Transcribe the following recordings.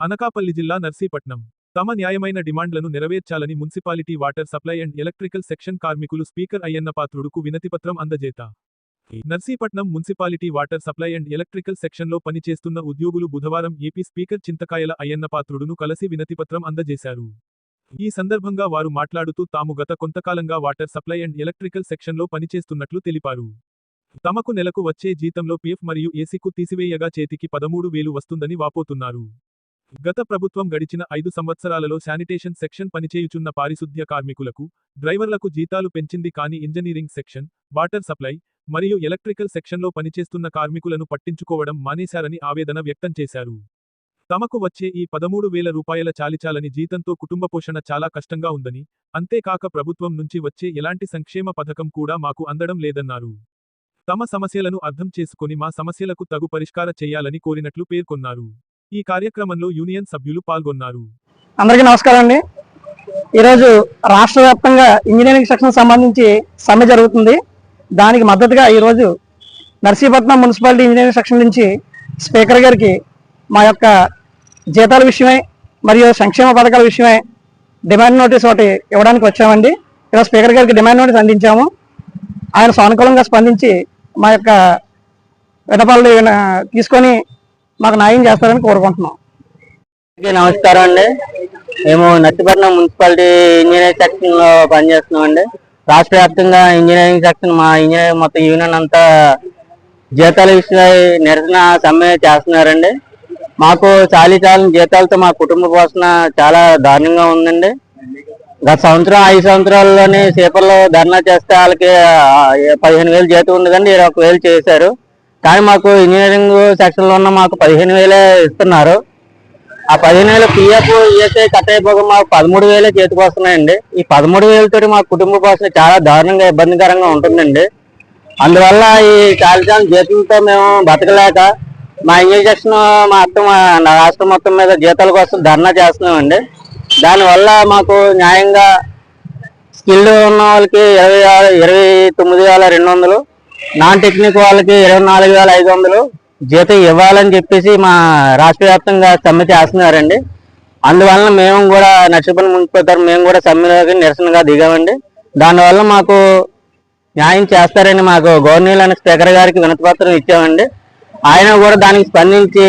అనకాపల్లి జిల్లా నర్సీపట్నం. తమ న్యాయమైన డిమాండ్లను నెరవేర్చాలని municipality water supply and electrical section కార్మికులు స్పీకర్ అయ్యన్న పాత్రుడుకు వినతిపత్రం అందజేత. Narsipatnam municipality water supply and electrical సెక్షన్లో పనిచేస్తున్న ఉద్యోగులు బుధవారం ఏపీ స్పీకర్ చింతకాయల అయ్యన్నపాత్రుడును కలిసి వినతిపత్రం అందజేశారు. ఈ సందర్భంగా వారు మాట్లాడుతూ తాము గత కొంతకాలంగా వాటర్ సప్లై అండ్ ఎలక్ట్రికల్ సెక్షన్లో పనిచేస్తున్నట్లు తెలిపారు. తమకు నెలకు వచ్చే జీతంలో పీఎఫ్ మరియు ఏసీకు తీసివేయగా చేతికి పదమూడు వేలు వస్తుందని వాపోతున్నారు. గత ప్రభుత్వం గడిచిన ఐదు సంవత్సరాలలో శానిటేషన్ సెక్షన్ పనిచేయుచున్న పారిశుద్ధ్య కార్మికులకు డ్రైవర్లకు జీతాలు పెంచింది కానీ ఇంజనీరింగ్ సెక్షన్ వాటర్ సప్లై మరియు ఎలక్ట్రికల్ సెక్షన్లో పనిచేస్తున్న కార్మికులను పట్టించుకోవడం మానేశారని ఆవేదన వ్యక్తం చేశారు. తమకు వచ్చే ఈ పదమూడు వేల రూపాయల చాలిచాలని జీతంతో కుటుంబ పోషణ చాలా కష్టంగా ఉందని అంతేకాక ప్రభుత్వం నుంచి వచ్చే ఎలాంటి సంక్షేమ పథకం కూడా మాకు అందడం లేదన్నారు. తమ సమస్యలను అర్థం చేసుకుని మా సమస్యలకు తగు పరిష్కార చేయాలని కోరినట్లు పేర్కొన్నారు. ఈ కార్యక్రమంలో యూనియన్ సభ్యులు పాల్గొన్నారు. అందరికీ నమస్కారం అండి. ఈరోజు రాష్ట్ర వ్యాప్తంగా ఇంజనీరింగ్ సెక్షన్ సంబంధించి సమ్మె జరుగుతుంది. దానికి మద్దతుగా ఈరోజు నర్సీపట్నం మున్సిపాలిటీ ఇంజనీరింగ్ సెక్షన్ నుంచి స్పీకర్ గారికి మా యొక్క జీతాల విషయమై మరియు సంక్షేమ పథకాల విషయమై డిమాండ్ నోటీస్ ఒకటి ఇవ్వడానికి వచ్చామండి. ఈరోజు స్పీకర్ గారికి డిమాండ్ నోటీస్ అందించాము. ఆయన సానుకూలంగా స్పందించి మా యొక్క వినపాలు తీసుకొని మాకు న్యాయం చేస్తారని కోరుకుంటున్నాం. నమస్కారం అండి. మేము నర్సీపట్నం మున్సిపాలిటీ ఇంజనీరింగ్ సెక్షన్లో పనిచేస్తున్నాం అండి రాష్ట్ర వ్యాప్తంగా ఇంజనీరింగ్ సెక్షన్ మా ఇంజనీరింగ్ మొత్తం యూనియన్ అంతా జీతాల విషయ నిరసన సమ్మె చేస్తున్నారండి. మాకు చాలీ చాలని జీతాలతో మా కుటుంబ పోషణ చాలా దారుణంగా ఉందండి. గత సంవత్సరం ఐదు సంవత్సరాల్లోనే సేపర్లో ధర్నా చేస్తే వాళ్ళకి పదిహేను వేలు జీతం ఉండదండి ఇరవై ఒక వేలు చేశారు. కానీ మాకు ఇంజనీరింగ్ సెక్షన్లో ఉన్న మాకు పదిహేను వేలే ఇస్తున్నారు. ఆ పదిహేను వేలు పిఎఫ్ ఈఎస్ఐ కట్ అయిపోగా మాకు పదమూడు వేలే చేతికి వస్తున్నాయండి. ఈ పదమూడు వేలతోటి మా కుటుంబ పోషణ చాలా దారుణంగా ఇబ్బందికరంగా ఉంటుందండి. అందువల్ల ఈ కాలుష్యం జీతంతో మేము బతకలేక మా ఇంజక్షన్ మా అత్త నా రాష్ట్రం మొత్తం మీద జీతాల కోసం ధర్నా చేస్తున్నామండి. దానివల్ల మాకు న్యాయంగా స్కిల్ ఉన్న వాళ్ళకి ఇరవై ఆరు ఇరవై తొమ్మిది వేల రెండు వందలు నాన్ టెక్నిక్ వాళ్ళకి ఇరవై నాలుగు వేల ఐదు వందలు. జీతం ఇవ్వాలని చెప్పేసి మా రాష్ట్ర వ్యాప్తంగా సమ్మె చేస్తున్నారండి. అందువలన మేము కూడా నర్సీపల్లి మున్సిపల్ మేము కూడా సమ్మెలోకి నిరసనగా దిగామండి. దానివల్ల మాకు న్యాయం చేస్తారని మాకు గవర్నర్ అనే స్పీకర్ గారికి వినతిపత్రం ఇచ్చామండి. ఆయన కూడా దానికి స్పందించి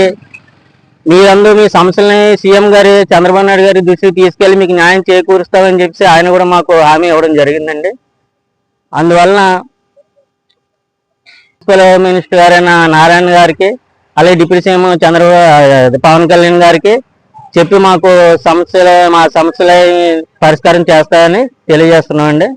మీరందరూ మీ సమస్యల్ని సీఎం గారి చంద్రబాబు నాయుడు గారి దృష్టికి తీసుకెళ్ళి మీకు న్యాయం చేకూరుస్తామని చెప్పి ఆయన కూడా మాకు హామీ ఇవ్వడం జరిగిందండి. అందువలన మున్సిపల్ మినిస్టర్ గారైన నారాయణ గారికి అలాగే డిప్యూటీ సీఎం చంద్రబాబు పవన్ కళ్యాణ్ గారికి చెప్పి మాకు సమస్యలు మా సమస్యలు పరిష్కారం చేస్తారని తెలియజేస్తున్నామండి.